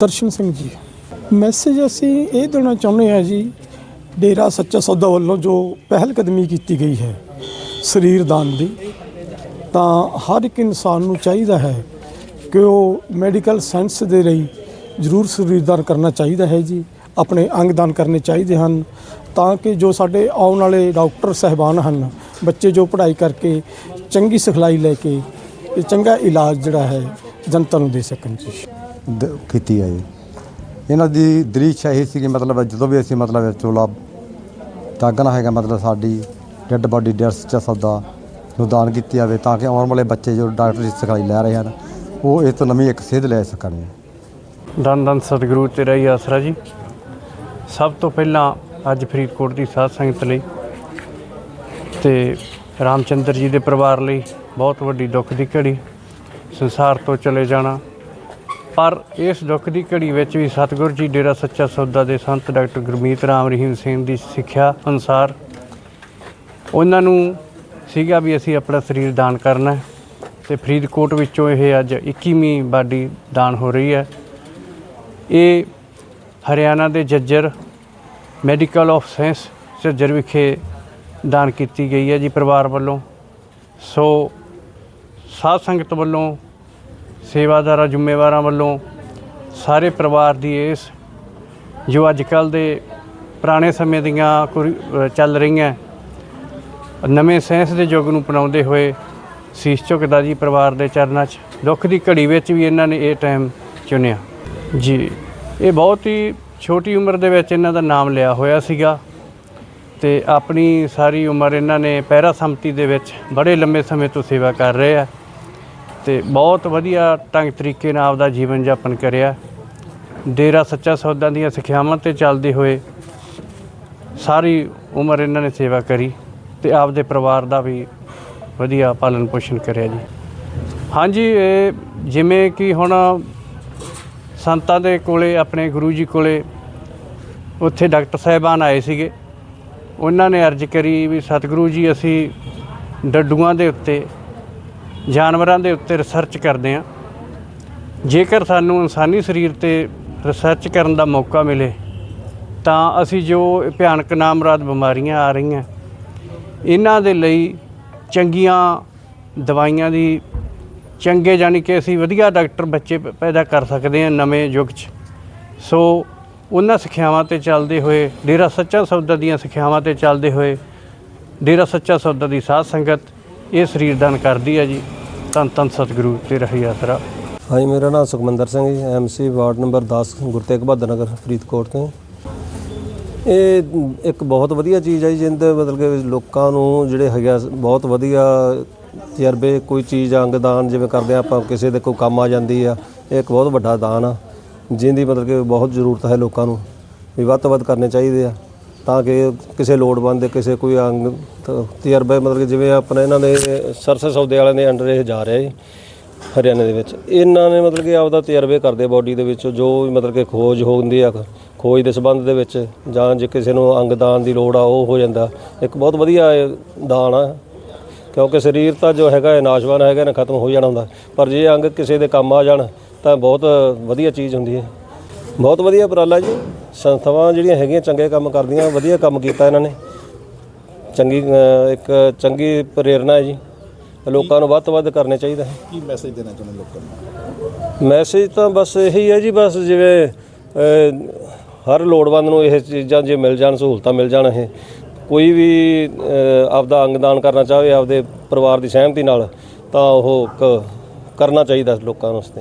Darshan Singh ji message ਅਸੀਂ ਇਹ ਦੇਣਾ ਚਾਹੁੰਦੇ ਹਾਂ ਜੀ, ਡੇਰਾ ਸੱਚਾ ਸੌਦਾ ਵੱਲੋਂ ਜੋ ਪਹਿਲ ਕਦਮੀ ਕੀਤੀ ਗਈ ਹੈ ਸਰੀਰ ਦਾਨ ਦੀ, ਤਾਂ ਹਰ ਇੱਕ ਇਨਸਾਨ ਨੂੰ ਚਾਹੀਦਾ ਹੈ ਕਿ ਉਹ ਮੈਡੀਕਲ ਸਾਇੰਸ ਦੇ ਲਈ ਜ਼ਰੂਰ ਸਰੀਰ ਦਾਨ ਕਰਨਾ ਚਾਹੀਦਾ ਹੈ ਜੀ, ਆਪਣੇ ਅੰਗ ਦਾਨ ਕਰਨੇ ਚਾਹੀਦੇ ਹਨ, ਤਾਂ ਕਿ ਜੋ ਸਾਡੇ ਆਉਣ ਵਾਲੇ ਡਾਕਟਰ ਸਹਿਬਾਨ ਹਨ, ਬੱਚੇ ਜੋ ਪੜ੍ਹਾਈ ਕਰਕੇ ਚੰਗੀ ਸਿਖਲਾਈ ਲੈ ਕੇ ਇਹ ਚੰਗਾ ਇਲਾਜ ਜਿਹੜਾ ਹੈ ਜਨਤਾ ਨੂੰ ਦੇ ਸਕਣ ਜੀ। ਦ- ਕੀਤੀ ਹੈ ਜੀ। ਇਹਨਾਂ ਦੀ ਦ੍ਰਿਸ਼ ਇਹ ਸੀ ਕਿ ਮਤਲਬ ਜਦੋਂ ਵੀ ਅਸੀਂ ਮਤਲਬ ਚੋਲਾ ਦਾਗਣਾ ਹੈਗਾ, ਮਤਲਬ ਸਾਡੀ ਡੈੱਡ ਬਾਡੀ ਡੈਸ ਚ ਸੌਦਾ ਨੂੰ ਦਾਨ ਕੀਤੀ ਜਾਵੇ ਤਾਂ ਕਿ ਆਉਣ ਵਾਲੇ ਬੱਚੇ ਜੋ ਡਾਕਟਰ ਦੀ ਸਿਖਲਾਈ ਲੈ ਰਹੇ ਹਨ, ਉਹ ਇਸ ਤੋਂ ਨਵੀਂ ਇੱਕ ਸੇਧ ਲੈ ਸਕਣ ਧੰਨ ਧੰਨ ਸਤਿਗੁਰੂ ਤੇਰਾ ਹੀ ਆਸਰਾ ਜੀ। ਸਭ ਤੋਂ ਪਹਿਲਾਂ ਅੱਜ ਫਰੀਦਕੋਟ ਦੀ ਸਾਧ ਸੰਗਤ ਲਈ ਤੇ ਰਾਮਚੰਦਰ ਜੀ ਦੇ ਪਰਿਵਾਰ ਲਈ ਬਹੁਤ ਵੱਡੀ ਦੁੱਖ ਦੀ ਘੜੀ, ਸੰਸਾਰ ਤੋਂ ਚਲੇ ਜਾਣਾ ਪਰ ਇਸ ਦੁੱਖ ਦੀ ਘੜੀ ਵਿੱਚ ਵੀ ਸਤਿਗੁਰੂ ਜੀ, ਡੇਰਾ ਸੱਚਾ ਸੌਦਾ ਦੇ ਸੰਤ ਡਾਕਟਰ ਗੁਰਮੀਤ ਰਾਮ ਰਹੀਮ ਸਿੰਘ ਦੀ ਸਿੱਖਿਆ ਅਨੁਸਾਰ ਉਹਨਾਂ ਨੂੰ ਸੀਗਾ ਵੀ ਅਸੀਂ ਆਪਣਾ ਸਰੀਰ ਦਾਨ ਕਰਨਾ ਹੈ ਤੇ ਫਰੀਦਕੋਟ ਵਿੱਚੋਂ ਇਹ ਅੱਜ 21ਵੀਂ ਬਾਡੀ ਦਾਨ ਹੋ ਰਹੀ ਹੈ। ਇਹ ਹਰਿਆਣਾ ਦੇ Jhajjar medical of science Jhajjar ਵਿਖੇ ਦਾਨ ਕੀਤੀ ਗਈ ਹੈ ਜੀ ਪਰਿਵਾਰ ਵੱਲੋਂ। ਸੋ ਸਾਧ ਸੰਗਤ ਵੱਲੋਂ ਸੇਵਾਦਾਰਾਂ, ਜ਼ਿੰਮੇਵਾਰਾਂ ਵੱਲੋਂ ਸਾਰੇ ਪਰਿਵਾਰ ਦੀ ਇਸ, ਜੋ ਅੱਜ ਕੱਲ ਦੇ ਪੁਰਾਣੇ ਸਮੇਂ ਦੀਆਂ ਕੁਰੀ- ਚੱਲ ਰਹੀਆਂ, ਨਵੇਂ ਸੈਂਸ ਦੇ ਯੁੱਗ ਨੂੰ ਅਪਣਾਉਂਦੇ ਹੋਏ ਸੀਸ ਝੁਕਦਾ ਜੀ ਪਰਿਵਾਰ ਦੇ ਚਰਨਾਂ 'ਚ, ਦੁੱਖ ਦੀ ਘੜੀ ਵਿੱਚ ਵੀ ਇਹਨਾਂ ਨੇ ਇਹ ਟਾਈਮ ਚੁਣਿਆ। ਜੀ, ਇਹ ਬਹੁਤ ਹੀ ਛੋਟੀ ਉਮਰ ਦੇ ਵਿੱਚ ਇਹਨਾਂ ਦਾ ਨਾਮ ਲਿਆ ਹੋਇਆ ਸੀਗਾ ਤੇ ਆਪਣੀ ਸਾਰੀ ਉਮਰ ਇਹਨਾਂ ਨੇ ਪੈਰਾ ਸੰਮਤੀ ਦੇ ਵਿੱਚ ਬੜੇ ਲੰਮੇ ਸਮੇਂ ਤੋਂ ਸੇਵਾ ਕਰ ਰਹੇ ਆ। ਤੇ ਬਹੁਤ ਵਧੀਆ ਢੰਗ ਤਰੀਕੇ ਨਾਲ ਆਪਦਾ ਜੀਵਨ ਯਾਪਨ ਕਰਿਆ। ਡੇਰਾ ਸੱਚਾ ਸੌਦਾ ਦੀਆਂ ਸਿੱਖਿਆਵਾਂ ਤੇ ਚੱਲਦੇ ਹੋਏ ਸਾਰੀ ਉਮਰ ਇਹਨਾਂ ਨੇ ਸੇਵਾ ਕਰੀ ਤੇ ਆਪਦੇ ਪਰਿਵਾਰ ਦਾ ਵੀ ਵਧੀਆ ਪਾਲਣ ਪੋਸ਼ਣ ਕਰਿਆ ਜੀ। ਹਾਂਜੀ, ਇਹ ਜਿਵੇਂ ਕਿ ਹੁਣ ਸੰਤਾਂ ਦੇ ਕੋਲੇ, ਆਪਣੇ ਗੁਰੂ ਜੀ ਕੋਲੇ ਉੱਥੇ ਡਾਕਟਰ ਸਾਹਿਬਾਨ ਆਏ ਸੀਗੇ। ਉਹਨਾਂ ਨੇ ਅਰਜ਼ ਕਰੀ ਵੀ ਸਤਿਗੁਰੂ ਜੀ, ਅਸੀਂ ਡੱਡੂਆਂ ਦੇ ਉੱਤੇ ਜਾਨਵਰਾਂ ਦੇ ਉੱਤੇ ਰਿਸਰਚ ਕਰਦੇ ਹਾਂ। ਜੇਕਰ ਸਾਨੂੰ ਇਨਸਾਨੀ ਸਰੀਰ ਤੇ ਰਿਸਰਚ ਕਰਨ ਦਾ ਮੌਕਾ ਮਿਲੇ, ਤਾਂ ਅਸੀਂ ਜੋ ਭਿਆਨਕ ਨਾਮਰਾਦ ਬਿਮਾਰੀਆਂ ਆ ਰਹੀਆਂ, ਇਹਨਾਂ ਦੇ ਲਈ ਚੰਗੀਆਂ ਦਵਾਈਆਂ ਦੀ ਚੰਗੇ ਜਾਨੀ ਕਿ ਅਸੀਂ ਵਧੀਆ ਡਾਕਟਰ ਬੱਚੇ ਪ- ਪੈਦਾ ਕਰ ਸਕਦੇ ਹਾਂ ਨਵੇਂ ਯੁੱਗ 'ਚ। ਸੋ ਉਹਨਾਂ ਸਿੱਖਿਆਵਾਂ ਤੇ ਚੱਲਦੇ ਹੋਏ, ਡੇਰਾ ਸੱਚਾ ਸੌਦਾ ਦੀਆਂ ਸਿੱਖਿਆਵਾਂ ਤੇ ਚੱਲਦੇ ਹੋਏ, ਡੇਰਾ ਸੱਚਾ ਸੌਦਾ ਦੀ ਸਾਧ ਸੰਗਤ ਇਹ ਸਰੀਰ ਦਾਨ ਕਰਦੀ ਹੈ ਜੀ। ਧੰਨ ਧੰਨ ਸਤਿਗੁਰੂ ਤੇ ਰਹੀ ਆਸਰਾ ਹਾਂਜੀ, ਮੇਰਾ ਨਾਮ Sukhmandar Singh ji MC ward number 10 Gurteg Bahadur Nagar, Faridkot ਤੋਂ ਇਹ ਇੱਕ ਬਹੁਤ ਵਧੀਆ ਚੀਜ਼ ਹੈ ਜੀ, ਜਿੰਦੇ ਮਤਲਬ ਕਿ ਲੋਕਾਂ ਨੂੰ ਜਿਹੜੇ ਹੈਗਾ ਬਹੁਤ ਵਧੀਆ ਤਜਰਬੇ, ਕੋਈ ਚੀਜ਼ ਅੰਗਦਾਨ ਜਿਵੇਂ ਕਰਦੇ ਆ, ਆਪਾਂ ਕਿਸੇ ਦੇ ਕੋਈ ਕੰਮ ਆ ਜਾਂਦੀ ਆ, ਇਹ ਇੱਕ ਬਹੁਤ ਵੱਡਾ ਦਾਨ ਆ। ਜਿਹਦੀ ਮਤਲਬ ਕਿ ਬਹੁਤ ਜ਼ਰੂਰਤ ਹੈ ਲੋਕਾਂ ਨੂੰ, ਵੀ ਵੱਧ ਤੋਂ ਵੱਧ ਕਰਨੇ ਚਾਹੀਦੇ ਆ। ਤਾਂ ਕਿ ਕਿਸੇ ਲੋੜਵੰਦ ਦੇ ਕਿਸੇ ਕੋਈ ਅੰਗ, ਤ- ਤਜਰਬੇ, ਮਤਲਬ ਕਿ ਜਿਵੇਂ ਆਪਣੇ ਇਹਨਾਂ ਦੇ ਸਰਸੇ ਸੌਦੇ ਵਾਲਿਆਂ ਦੇ ਅੰਡਰ ਇਹ ਜਾ ਰਿਹਾ ਜੀ, ਹਰਿਆਣੇ ਦੇ ਵਿੱਚ। ਇਹਨਾਂ ਨੇ ਮਤਲਬ ਕਿ ਆਪਦਾ ਤਜਰਬੇ ਕਰਦੇ ਬਾਡੀ ਦੇ ਵਿੱਚ, ਜੋ ਵੀ ਮਤਲਬ ਕਿ ਖੋਜ ਹੁੰਦੀ ਆ, ਖੋਜ ਦੇ ਸੰਬੰਧ ਦੇ ਵਿੱਚ, ਜਾਂ ਜੇ ਕਿਸੇ ਨੂੰ ਅੰਗਦਾਨ ਦੀ ਲੋੜ ਆ, ਉਹ ਹੋ ਜਾਂਦਾ। ਇੱਕ ਬਹੁਤ ਵਧੀਆ ਇਹ ਦਾਨ ਆ, ਕਿਉਂਕਿ ਸਰੀਰ ਤਾਂ ਜੋ ਹੈਗਾ ਇਹ ਨਾਸ਼ਵਾਨ ਹੈਗਾ ਨਾ ਖਤਮ ਹੋ ਜਾਣਾ ਹੁੰਦਾ। ਪਰ ਜੇ ਅੰਗ ਕਿਸੇ ਦੇ ਕੰਮ ਆ ਜਾਣ, ਤਾਂ ਬਹੁਤ ਵਧੀਆ ਚੀਜ਼ ਹੁੰਦੀ ਹੈ। ਬਹੁਤ ਵਧੀਆ ਉਪਰਾਲਾ ਜੀ। ਸੰਸਥਾਵਾਂ ਜਿਹੜੀਆਂ ਹੈਗੀਆਂ ਚੰਗੇ ਕੰਮ ਕਰਦੀਆਂ ਵਧੀਆ ਕੰਮ ਕੀਤਾ ਇਹਨਾਂ ਨੇ। ਚੰਗੀ ਅ, ਇੱਕ ਚੰਗੀ ਪ੍ਰੇਰਣਾ ਹੈ ਜੀ। ਲੋਕਾਂ ਨੂੰ ਵੱਧ ਤੋਂ ਵੱਧ ਕਰਨੇ ਚਾਹੀਦਾ ਹੈ ਕੀ ਮੈਸੇਜ ਦੇਣਾ ਚਾਹੁੰਦੇ ਲੋਕਾਂ ਨੂੰ? ਮੈਸੇਜ ਤਾਂ ਬਸ ਇਹੀ ਹੈ ਜੀ ਬਸ ਜਿਵੇਂ ਹਰ ਲੋੜਵੰਦ ਨੂੰ ਇਹ ਚੀਜ਼ਾਂ ਜੇ ਮਿਲ ਜਾਣ ਸਹੂਲਤਾਂ ਮਿਲ ਜਾਣ ਇਹ ਕੋਈ ਵੀ ਆਪਦਾ ਅੰਗਦਾਨ ਕਰਨਾ ਚਾਹਵੇ ਆਪਦੇ ਪਰਿਵਾਰ ਦੀ ਸਹਿਮਤੀ ਨਾਲ ਤਾਂ ਉਹ ਕ- ਕਰਨਾ ਚਾਹੀਦਾ ਲੋਕਾਂ ਨੂੰ ਉਸਤੇ